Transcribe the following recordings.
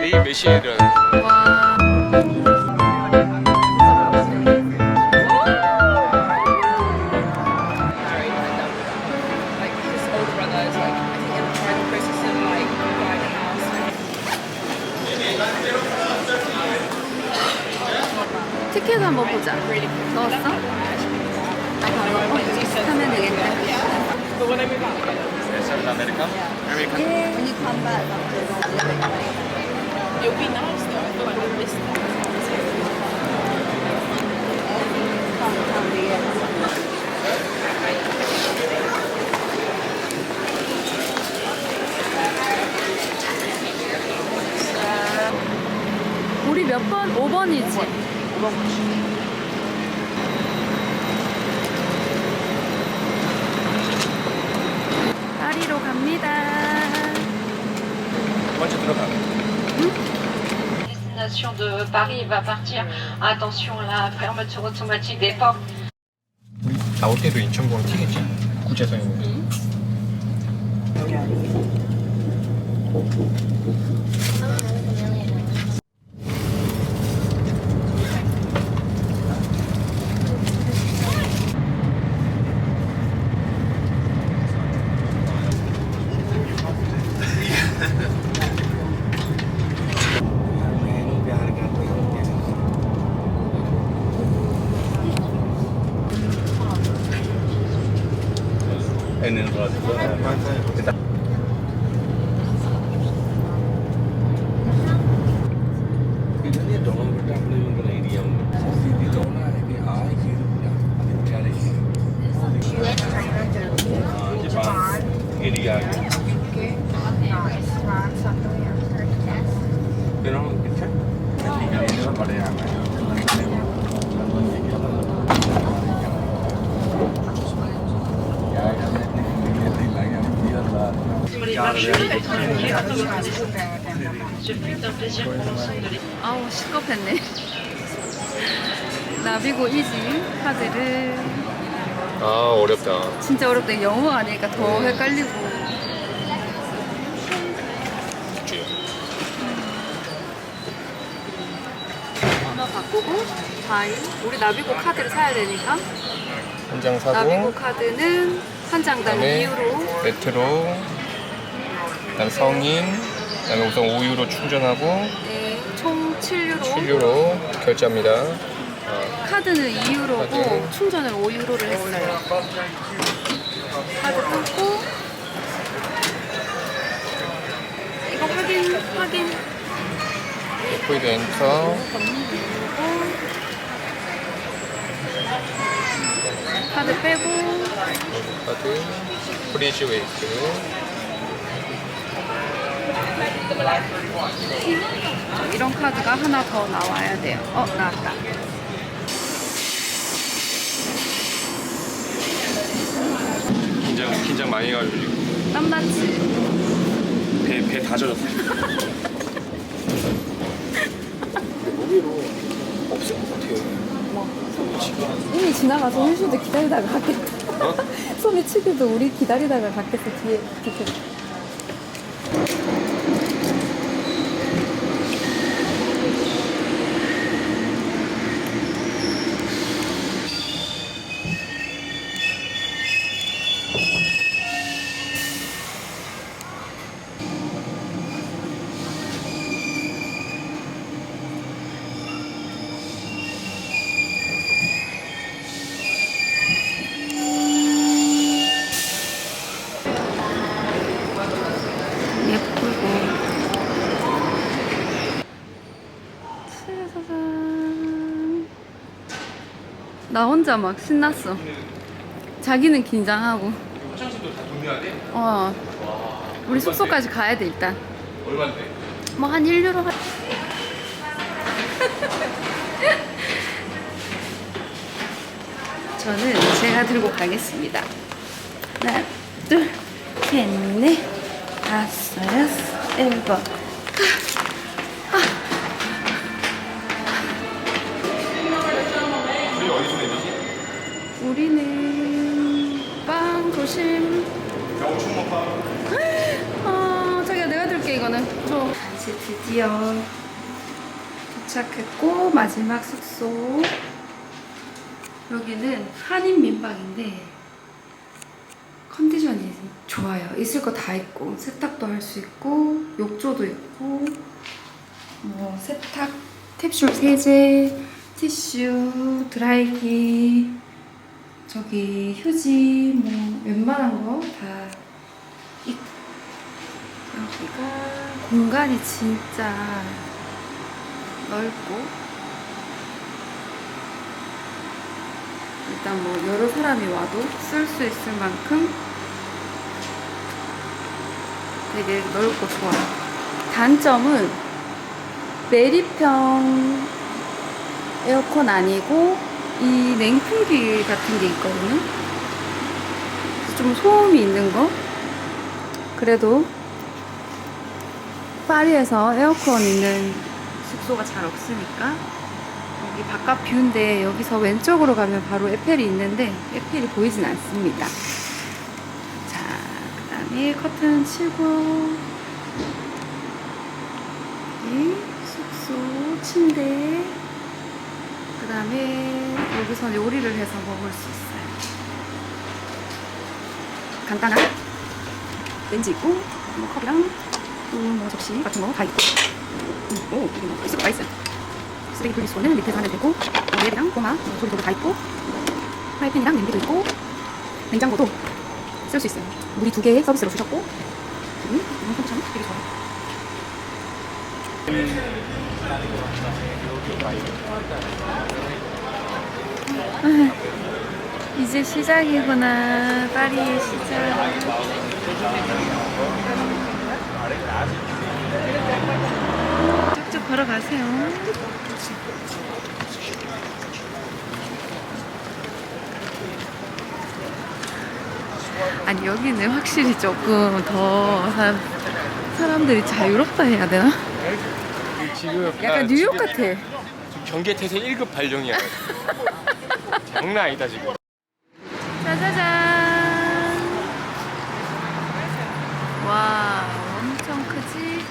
A 몇 시에를 Like 티켓 한번 보자. 넣었어? 아, 바로 어, 하면 that. 우리 몇 번? 5번이지? 파리로 갑니다. 먼저 들어가. destination de Paris va partir. Attention la fermeture automatique des portes. 우리 나올 때도 인천공항 튀겠지? 구제선에 있는. నేను 아우, 시겁했네. 나비고 이지 카드를 아 어렵다. 진짜 어렵다. 영어 아니니까 더 헷갈리고. 번호 바꾸고 다이. 우리 나비고 카드를 사야 되니까 한장 나비고 사고 카드는 한 장당 그다음에 2유로. 메트로 그다음 성인 그다음에 우선 5유로 충전하고 네, 총 7유로. 7유로 결제합니다. 카드는 2유로고 카드. 충전을 5유로를 했어요. 카드 끊고 이거 확인 확인 포이드 엔터 카드 빼고 카드 프리즈 웨이트 이런 카드가 하나 더 나와야 돼요. 어 나왔다. 긴장 긴장 많이 해가지고 지금 땀났지. 배배 다 젖었어. 없을 것 같아요. 이미 지나가서 힐슈도 기다리다가 갔겠다. 어? 소미 치기도 우리 기다리다가 갔겠어 뒤에 뒤에. 나 혼자 막 신났어 자기는 긴장하고 화장실도 다 동료해야 돼? 어 우리 숙소까지 가야 돼 일단 얼마인데? 뭐 한 1유로 하... 저는 제가 들고 가겠습니다 하나 둘셋 이렇게 했네. 다섯, 여섯, 일곱. 어, 자기야 내가 들게 이거는. 줘. 이제 드디어 도착했고 마지막 숙소. 여기는 한인 민박인데 컨디션이 좋아요. 있을 거 다 있고 세탁도 할 수 있고 욕조도 있고 뭐 세탁 캡슐 세제, 티슈, 드라이기 저기 휴지 뭐 웬만한 거 다 있고 여기가 공간이 진짜 넓고 일단 뭐 여러 사람이 와도 쓸 수 있을 만큼 되게 넓고 좋아요. 단점은 매립형 에어컨 아니고 이 냉풍기 같은 게 있거든요. 좀 소음이 있는 거. 그래도 파리에서 에어컨 있는 숙소가 잘 없으니까 여기 바깥 뷰인데 여기서 왼쪽으로 가면 바로 에펠이 있는데 에펠이 보이진 않습니다. 자, 그 다음에 커튼 치고 여기 숙소 침대 그 다음에 여기서 요리를 해서 먹을 수 있어요. 간단한 렌즈 있고 뭐 컵이랑 또뭐 접시 같은 거 다 있고 음, 오 이게 뭐거다 있어요. 쓰레기 분리수거는 밑에서 하면 되고 랩이랑 꼬마 조리도구 다 있고 프라이팬이랑 냄비도 있고 냉장고도 쓸 수 있어요. 물이 두 개 서비스로 주셨고 음, 이건 참 되게 좋아요. 아, 이제 시작이구나. 파리의 시작. 쭉쭉 걸어가세요. 아니 여기는 확실히 조금 더 사람, 사람들이 자유롭다 해야 되나? 지금 약간 뉴욕 같아. 경계태세 1급 발령이야. 장난 아니다 지금. 짜자잔. 와, 엄청 크지?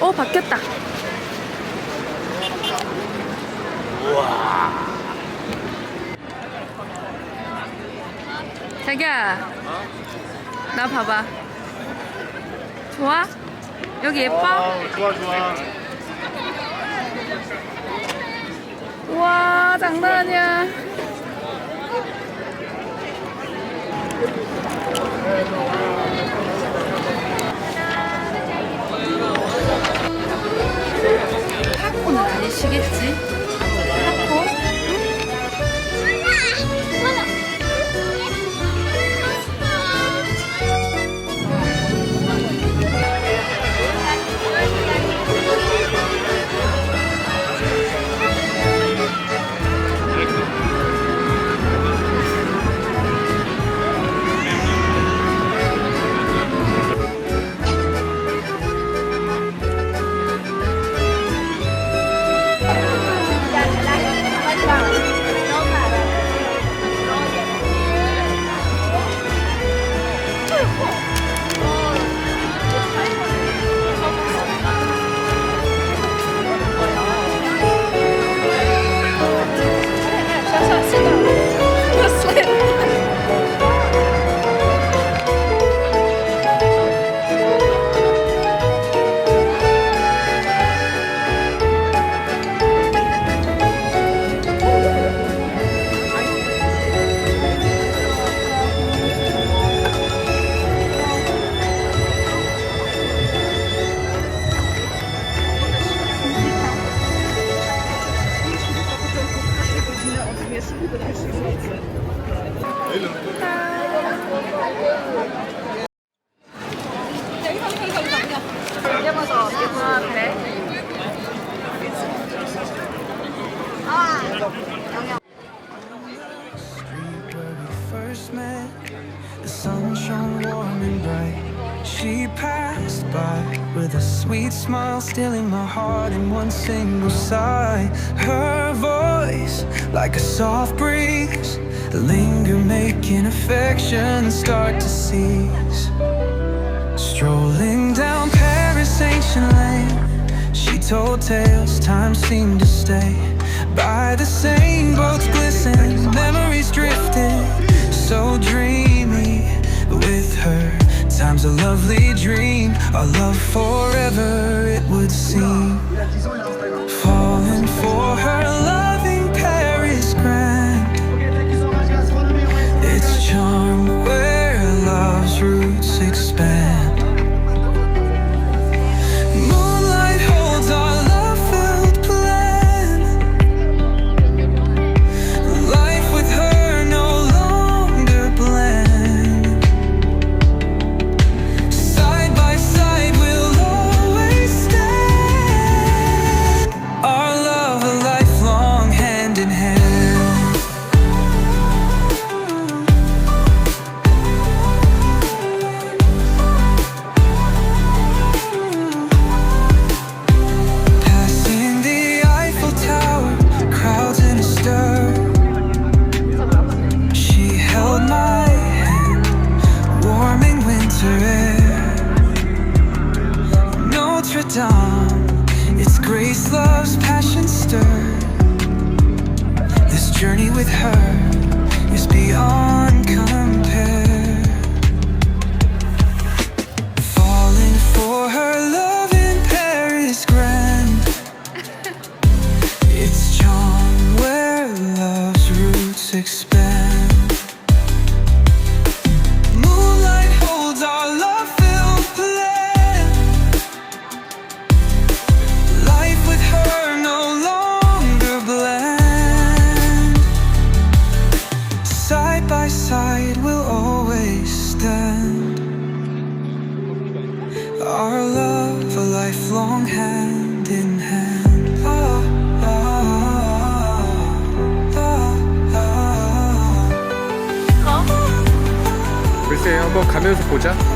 어, 바뀌었다. 자기야 나 봐봐 좋아? 여기 예뻐? 좋아 좋아. 우와 장난 아니야 타코는 아니시겠지? The sun shone warm and bright. She passed by with a sweet smile, stealing my heart in one single sigh. Her voice, like a soft breeze, linger, making affection start to cease. Strolling down. Ancient lane, she told tales. Time seemed to stay by the same boats glisten. Memories drifted, so dreamy with her. Time's a lovely dream, our love forever it would seem. Falling for her Side we'll always stand. Our love a lifelong hand in hand. Ah, ah, ah, ah. 글쎄 한번 가면서 보자.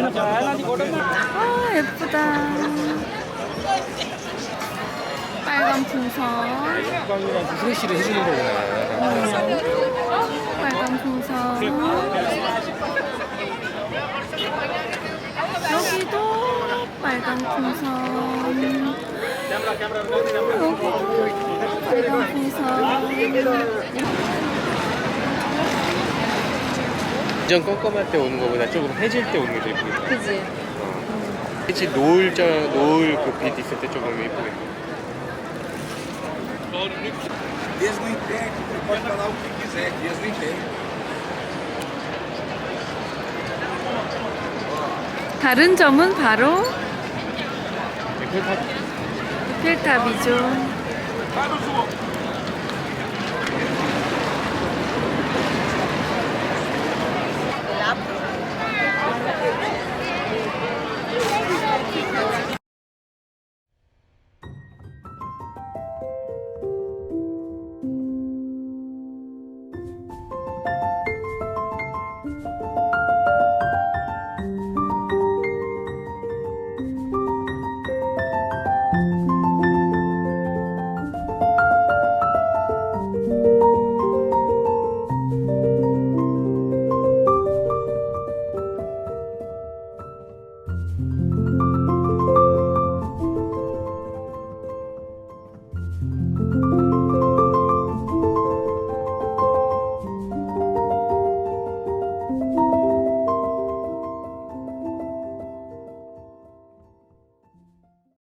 아 예쁘다. 빨간 풍선. 후레쉬를 해주는 거구나. 빨간 풍선. 여기도 빨간 풍선. 여기도 빨간 풍선. 완전 껌껌할 때 오는 거보다 조금 해질 때 오는 게 더 예쁘겠다. 그지? 해질 노을 저 노을 그 빛 있을 때 조금 예쁘겠다. Pode falar o que quiser. 다른 점은 바로 no João.